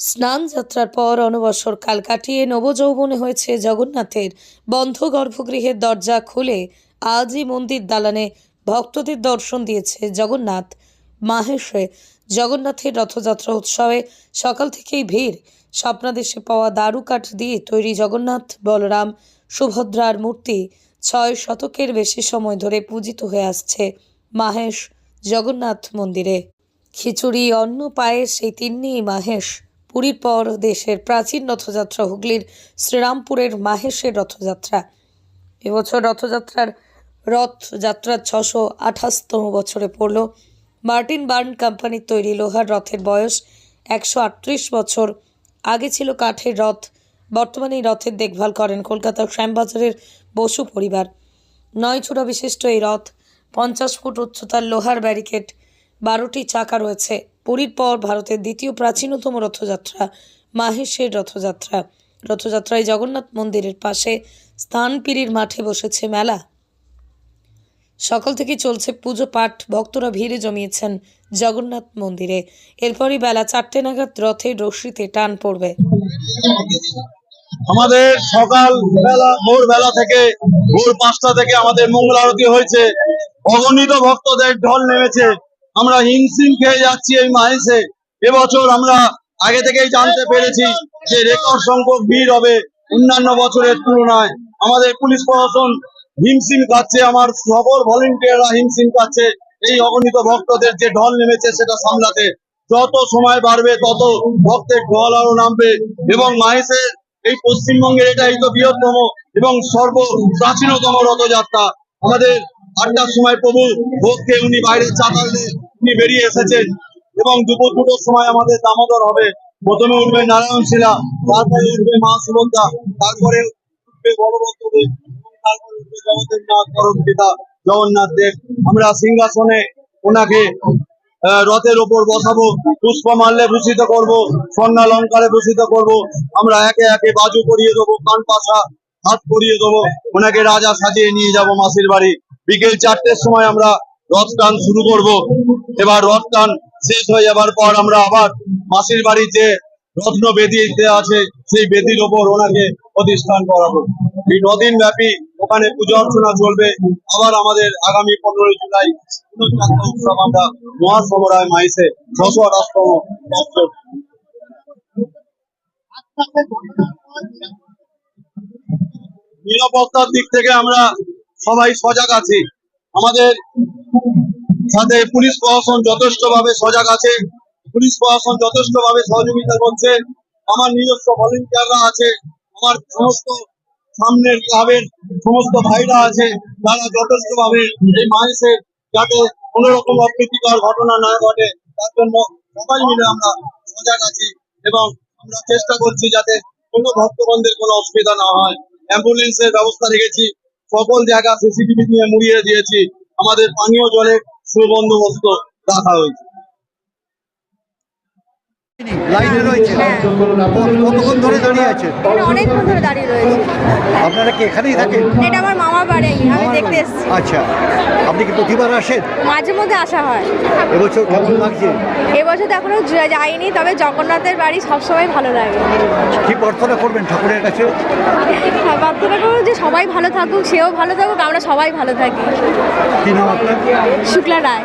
স্নান যাত্রার পর অনবসর কাল কাটিয়ে নবযৌবনে হয়েছে জগন্নাথের বন্ধ গর্ভগৃহের দরজা খুলে আজই মন্দির দালানে ভক্তদের দর্শন দিয়েছে জগন্নাথ। মাহেশে জগন্নাথের রথযাত্রা উৎসবে সকাল থেকেই ভিড়। স্বপ্নাদেশে পাওয়া দারু কাঠ দিয়ে তৈরি জগন্নাথ বলরাম সুভদ্রার মূর্তি ছয় শতকের বেশি সময় ধরে পূজিত হয়ে আসছে মাহেশ জগন্নাথ মন্দিরে। খিচুড়ি, অন্ন, পায়েস, এই তিন্নি মাহেশ পুরীর পর দেশের প্রাচীন রথযাত্রা হুগলির শ্রীরামপুরের মাহেশের রথযাত্রা। এবছর রথযাত্রার রথযাত্রার ছশো আঠাশতম বছরে পড়ল। মার্টিন বার্ন কোম্পানির তৈরি লোহার রথের বয়স একশো আটত্রিশ বছর। আগে ছিল কাঠের রথ। বর্তমানে এই রথের দেখভাল করেন কলকাতার শ্যামবাজারের বসু পরিবার। নয় চূড়া বিশিষ্ট এই রথ পঞ্চাশ ফুট উচ্চতার লোহার ব্যারিকেড, বারোটি চাকা রয়েছে। পুরীর পর ভারতের দ্বিতীয় প্রাচীনতম রথযাত্রা, মাহেশের রথযাত্রা। রথযাত্রায় জগন্নাথ মন্দিরের পাশে স্থানপিরির মাঠে বসেছে মেলা। সকাল থেকে চলছে পুজো পাঠ, ভক্তরা ভিড়ে জমিয়েছেন জগন্নাথ মন্দিরে। এরপরই বেলা চারটে নাগাদ রথের রশ্মিতে টান পড়বে। আমাদের সকাল বেলা, ভোর বেলা থেকে ভোর পাঁচটা থেকে আমাদের মঙ্গল আরতি হয়েছে। অগণিত ভক্তদের ঢল নেমেছে। আমরা হিমশিম খেয়ে যাচ্ছি এই মাহেসে এবছর আমরা আগে থেকেই জানতে পেরেছি যে রেকর্ড সংখ্যক ভিড় হবে অন্যান্য বছরের তুলনায়। আমাদের পুলিশ প্রশাসন হিমশিম খাচ্ছে, আমার সকল ভলেন্টিয়াররা হিমশিম খাচ্ছে। এই অগণিত ভক্তদের যে ঢল নেমেছে সেটা সামলাতে যত সময় বাড়বে, তত ভক্তের ঢল আরও নামবে এবং মাহেশের এই পশ্চিমবঙ্গের এটাই তো বৃহত্তম এবং সর্ব প্রাচীনতম রথযাত্রা। আমাদের আটটার সময় প্রভু ভোগকে উনি বাইরে চাতাল উনি বেরিয়ে এসেছেন এবং দুপুর দুটোর সময় আমাদের দামোদর হবে। প্রথমে উঠবে নারায়ণ শিলা, তারপরে উঠবে মা সুভদ্রা, তারপরে উঠবে বলভদ্রদেব জগন্নাথ দেব। আমরা সিংহাসনে ওনাকে রথের ওপর বসাবো, পুষ্প মাল্যে ভূষিত করব স্বর্ণালঙ্কারে ভূষিত করব। আমরা একে একে বাজু করিয়ে দেবো কান পাশা হাত করিয়ে দেবো। ওনাকে রাজা সাজিয়ে নিয়ে যাব মাসির বাড়ি। বিকেল চারটের সময় আমরা রথ টান শুরু করব। এবার রথ টান শেষ হয়ে যাবার পর আমরা আবার মাসির বাড়ির যে রত্ন বেদিতে আছে, সেই বেদির ওপর ওনাকে প্রতিষ্ঠান করাবো। এই নদিন ব্যাপী ওখানে পুজো অর্চনা চলবে। আবার আমাদের আগামী পনেরোই জুলাই উৎসব আমরা মহাসমরায় মাইসে ছশো আঠাশতম নিরাপত্তার দিক থেকে আমরা সবাই সজাগ আছে। আমাদের সাথে পুলিশ প্রশাসন যথেষ্ট ভাবে সজাগ আছে। পুলিশ প্রশাসন যথেষ্ট ভাবে সহযোগিতা করছে। আমার নিজস্ব ভলেন্টিয়াররা আছে। আমার সমস্ত সামনের ক্লাবের সমস্ত ভাইরা আছে। তারা যথেষ্ট ভাবে এই মানুষের যাতে কোন রকম অপ্রীতিকর ঘটনা না ঘটে, তার জন্য সবাই মিলে আমরা সজাগ আছি এবং আমরা চেষ্টা করছি যাতে কোনো ভক্তগণদের কোনো অসুবিধা না হয়। অ্যাম্বুলেন্সের ব্যবস্থা রেখেছি। সকল জায়গা সিসিটিভি নিয়ে মুড়িয়ে দিয়েছি। আমাদের পানীয় জলের সুবন্দোবস্ত রাখা হয়েছে। লাইনে রয়েছে। কতক্ষণ ধরে দাঁড়িয়ে আছে? অনেকক্ষণ ধরে দাঁড়িয়ে রয়েছে। আপনারা কি এখানেই থাকেন? এটা আমার মামা বাড়ি আমি দেখতে এসেছি। আচ্ছা। আপনি কি প্রতিবার আসেন? মাঝে মধ্যে আসা হয়। এবছর কেমন লাগছে? এবছর তো এখনও যাইনি তবে জগন্নাথের বাড়ি সবসময় ভালো লাগে। কি প্রার্থনা করবেন ঠাকুরের কাছে? প্রার্থনা করব যে সবাই ভালো থাকুক সেও ভালো থাকুক আমরা সবাই ভালো থাকি। কি নাম আপনার? শুক্লা রায়।